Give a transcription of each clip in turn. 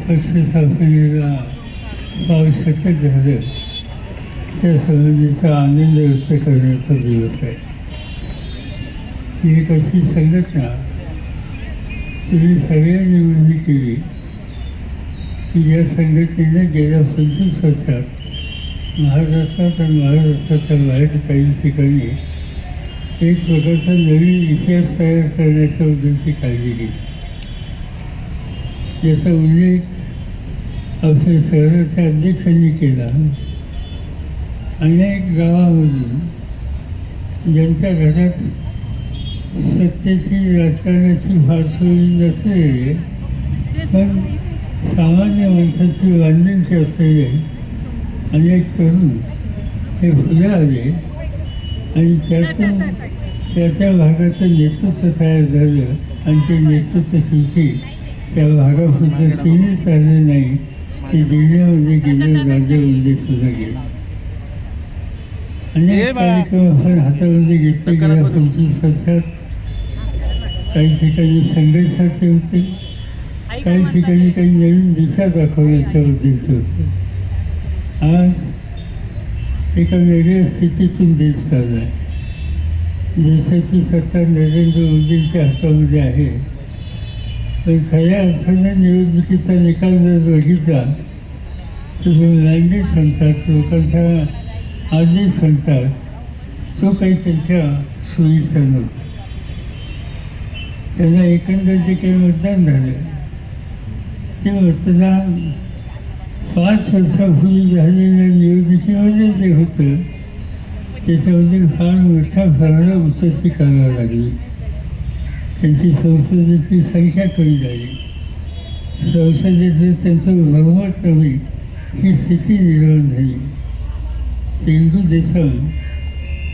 पक्ष स्थापनेला आवश्यक झालं त्या संबंधीचा आनंद व्यक्त करण्याचा दिवस आहे. ही एक अशी संघटना तुम्ही सगळ्यांनी उभी केली. की या संघटनेने गेल्या पंचवीस वर्षात महाराष्ट्रात आणि महाराष्ट्राच्या बाहेर काही ठिकाणी एक प्रकारचा नवीन इतिहास तयार करण्याच्या उद्देशी काळजी घेतली. याचा उल्लेख आपल्या शहराच्या अध्यक्षांनी केला. अनेक गावामधून ज्यांच्या घरात सत्तेची राजकारणाची फारसोई नसलेली पण सामान्य माणसाची बांधिलकी असलेले अनेक तरुण हे फुले आले आणि त्यातून त्याच्या भागाचं नेतृत्व तयार झालं. आणि ते नेतृत्व शेवटी त्या भागापुरतं सीमित झालं नाही ते जिल्ह्यामध्ये गेलं राज्यामध्ये सुद्धा गेलं. अनेक कार्यक्रम आपण हातामध्ये घेतले गेल्या पंचवीस वर्षात काही ठिकाणी संघर्षाचे होते. काही ठिकाणी काही नवीन दिशा दाखवण्याच्या उद्देश होते. आज एका वेगळ्या स्थितीतून देश चालला आहे. देशाची सत्ता नरेंद्र मोदींच्या हातामध्ये आहे. पण खऱ्या अर्थाने निवडणुकीचा निकाल जर बघितला तर जो सांगतात म्हणतात लोकांचा आदेश म्हणतात तो काही त्यांच्या सोयीचा नव्हता. त्यांना एकंदर जे काही मतदान झालं. ते मतदान पाच वर्षापूर्वी झालेल्या निवडणुकीमध्ये जे होतं त्याच्यामध्ये फार मोठ्या भरणं उत्पत्ती करावं लागली. त्यांची संसदेची संख्या कमी झाली. संसदेचं त्यांचं बहुमत कमी ही स्थिती निर्माण झाली. तेलगू देशम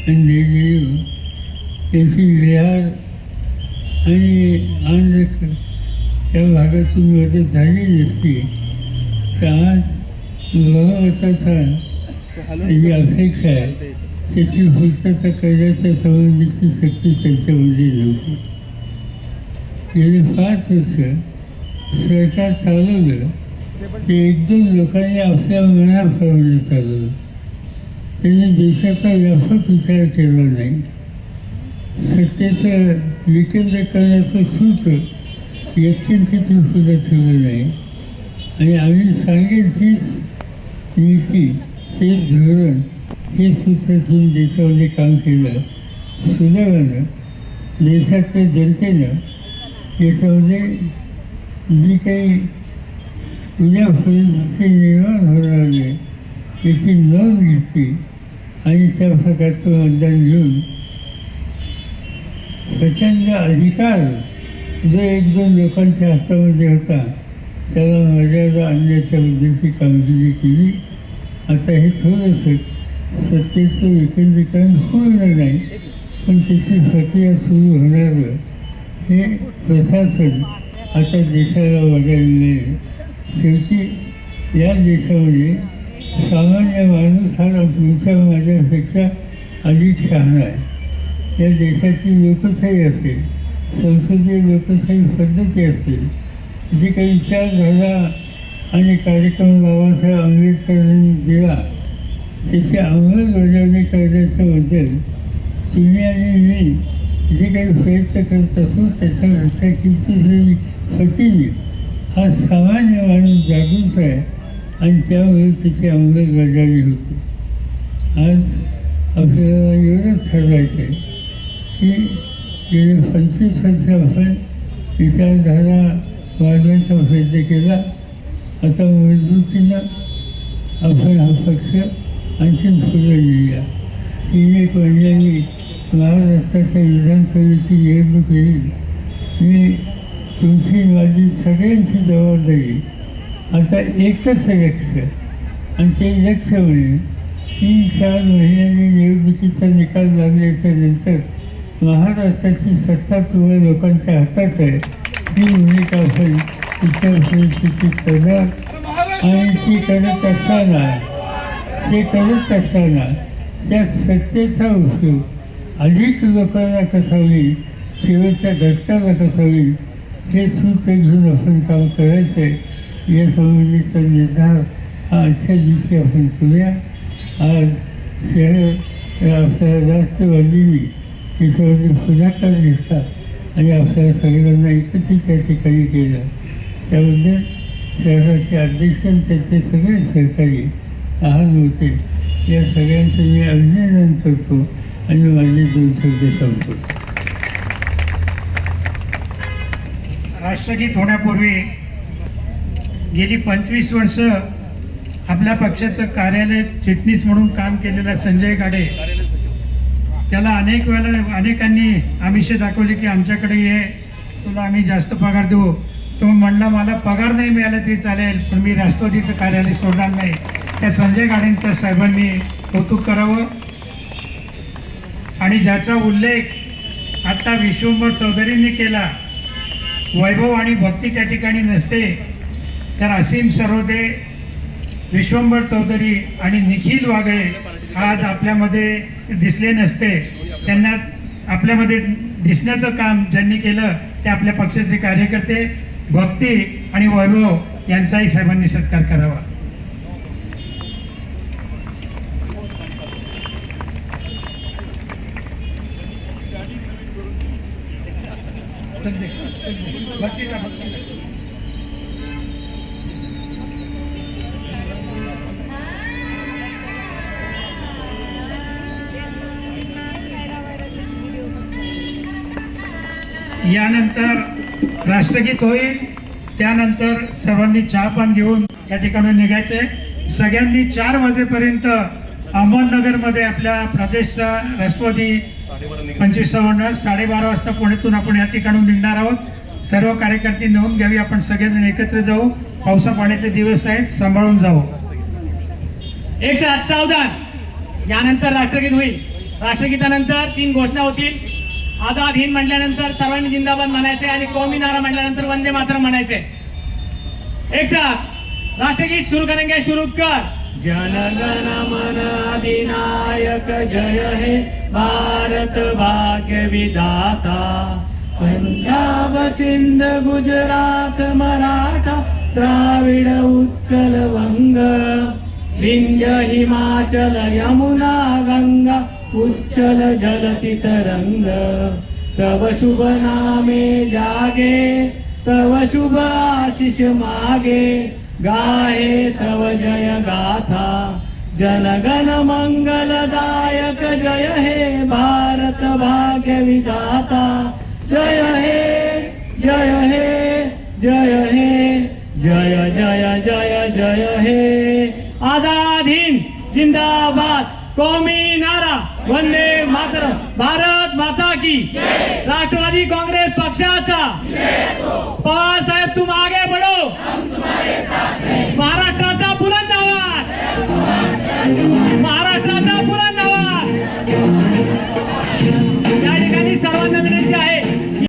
आणि नेहरू त्यांची बिहार आणि आंध्र या भागातून मदत झाली नसती तर आज बहुमताचा जी अपेक्षा आहे. त्याची पूर्तता करण्याच्या संबंधीची शक्ती त्यांच्यामध्ये नव्हती. गेली पाच वर्ष सरकार चालवलं. ते एक दोन लोकांनी आपल्या मनाप्रमाणे चालवलं. त्यांनी देशाचा व्यापक विचार केला नाही. सत्तेचं विकेंद्रीकरणाचं सूत्र व्यक्तींसाठी सुद्धा ठेवलं नाही. आणि आम्ही सांगेल तीच नीती तेच धोरण हे सूत्र ठेवून देशामध्ये काम केलं. सुदैवानं देशाच्या जनतेनं याच्यामध्ये जी काही उद्या परिस्थिती निर्माण होणार नाही याची नोंद घेतली आणि त्या प्रकारचं मतदान घेऊन प्रचंड अधिकार जो एक दोन लोकांच्या हातामध्ये होता त्याला मर्यादा आणण्याच्या उद्देशी कामगिरी केली. आता हे थोडंसं सत्तेचं विकेंद्रीकरण होणार नाही पण त्याची प्रक्रिया सुरू होणार हे प्रशासन आता देशाला वगळले शेवटी या देशामध्ये सामान्य माणूस हा तुमच्या माझ्यापेक्षा अधिक शहाणा आहे. या देशाची लोकशाही असेल संसदीय लोकशाही पद्धती असेल जे काही विचारधारा आणि कार्यक्रम बाबासाहेब आंबेडकरांनी दिला त्याची अंमलबजावणी करण्याच्याबद्दल तुम्ही आणि मी जे काही प्रयत्न करत असू त्याच्यापेक्षा कितीतरी पटीने हा सामान्य माणूस जागृत आहे आणि त्यामुळे त्याची अंमलबजावणी होते आज आपल्याला एवढंच ठरवायचं आहे की गेले पंचवीस वर्ष आपण विचारधारा वाढवायचा प्रयत्न केला आता मजबूतीनं आपण हा पक्ष आणखीन पुढे नेऊया तीन एक महिन्यांनी महाराष्ट्राच्या विधानसभेची निवडणूक येईल मी तुमची माझी सगळ्यांची जबाबदारी. आता एकच लक्ष आणि ते लक्ष म्हणजे तीन चार महिन्यांनी निवडणुकीचा निकाल लागल्याच्या नंतर महाराष्ट्राची सत्ता तुम्हाला लोकांच्या हातात आहे. ती भूमिका आपण विचार करणार. आणि ती करत असताना ते करत असताना त्या सत्तेचा उपयोग अधिक लोकांना कसा होईल शेवटच्या घटकाला कसा होईल हे सूत्र घेऊन आपण काम करायचं. आहे या संबंधीचा निर्धार हा आजच्या दिवशी आपण करूया. आज शहर आपल्याला राष्ट्रवादीने त्याच्यामध्ये पुढाकार घेतला आणि आपल्या सगळ्यांना एकत्रित त्या ठिकाणी केलं. त्याबद्दल शहराचे अध्यक्ष त्याचे सगळे सरकारी लहान होते या सगळ्यांचं मी अभिनंदन करतो. आणि माझे दोन शब्द सांगतो राष्ट्रगीत होण्यापूर्वी गेली पंचवीस वर्ष आपल्या पक्षाचं कार्यालय चिटणीस म्हणून काम केलेला संजय गाडे त्याला अनेक वेळेला अनेकांनी आमिषे दाखवले की आमच्याकडे ये तुला आम्ही जास्त पगार देऊ. तो म्हणला मला पगार नाही मिळाला तरी चालेल पण मी राष्ट्रवादीचं कार्यालय सोडणार नाही. त्या संजय गाडेंच्या साहेबांनी कौतुक करावं. आणि ज्याचा उल्लेख आता विश्वंभर चौधरींनी केला वैभव आणि भक्ती त्या ठिकाणी नसते तर असीम सरोदे विश्वंभर चौधरी आणि निखिल वागळे आज आपल्यामध्ये दिसले नसते. त्यांना आपल्यामध्ये दिसण्याचं काम ज्यांनी केलं ते आपल्या पक्षाचे कार्यकर्ते भक्ती आणि वैभव यांचाही साहेबांनी सत्कार करावा. यानंतर राष्ट्रगीत होईल. त्यानंतर सर्वांनी चहा पान घेऊन या ठिकाणी निघायचे. सगळ्यांनी चार वाजेपर्यंत अहमदनगरमध्ये आपल्या प्रदेशचा राष्ट्रवादी पंचवीस सव्वाण्णव साडेबारा वाजता पुण्यातून आपण या ठिकाणून निघणार आहोत. सर्व कार्यकर्ते नोंद घ्यावी. आपण सगळेजण एकत्र जाऊ. पावसा पाण्याचे दिवस आहेत. सांभाळून जाऊ. एक सात सावधान यानंतर राष्ट्रगीत होईल. राष्ट्रगीतानंतर तीन घोषणा होतील. आझाद हिंद म्हटल्यानंतर सर्वांनी जिंदाबाद म्हणायचे आणि कौमी नारा म्हटल्यानंतर वंदे मातरम म्हणायचे. एक साथ. राष्ट्रगीत सुरू करेंगे सुरू कर. जनगण मन अधिनायक जय हे भारत भाग्य विधाता पंजाब सिंध गुजरात मराठा द्राविड उत्कल वंग विंध्य हिमाचल यमुना गंगा उच्चल जलति तरंग तव शुभ नामे जागे तव शुभ आशिष मागे। गाहे तव जय गाथा जनगण मंगलदायक जय हे भारत भाग्य विधाता। जय हे जय हे जय हे जय जय जय जय हे। आझाद हिंद जिंदाबाद कौमी नारा वंदे मातर भारत माता की। राष्ट्रवादी काँग्रेस पक्षाचा। पवार साहेब तुम आगे बढ़ो। महाराष्ट्र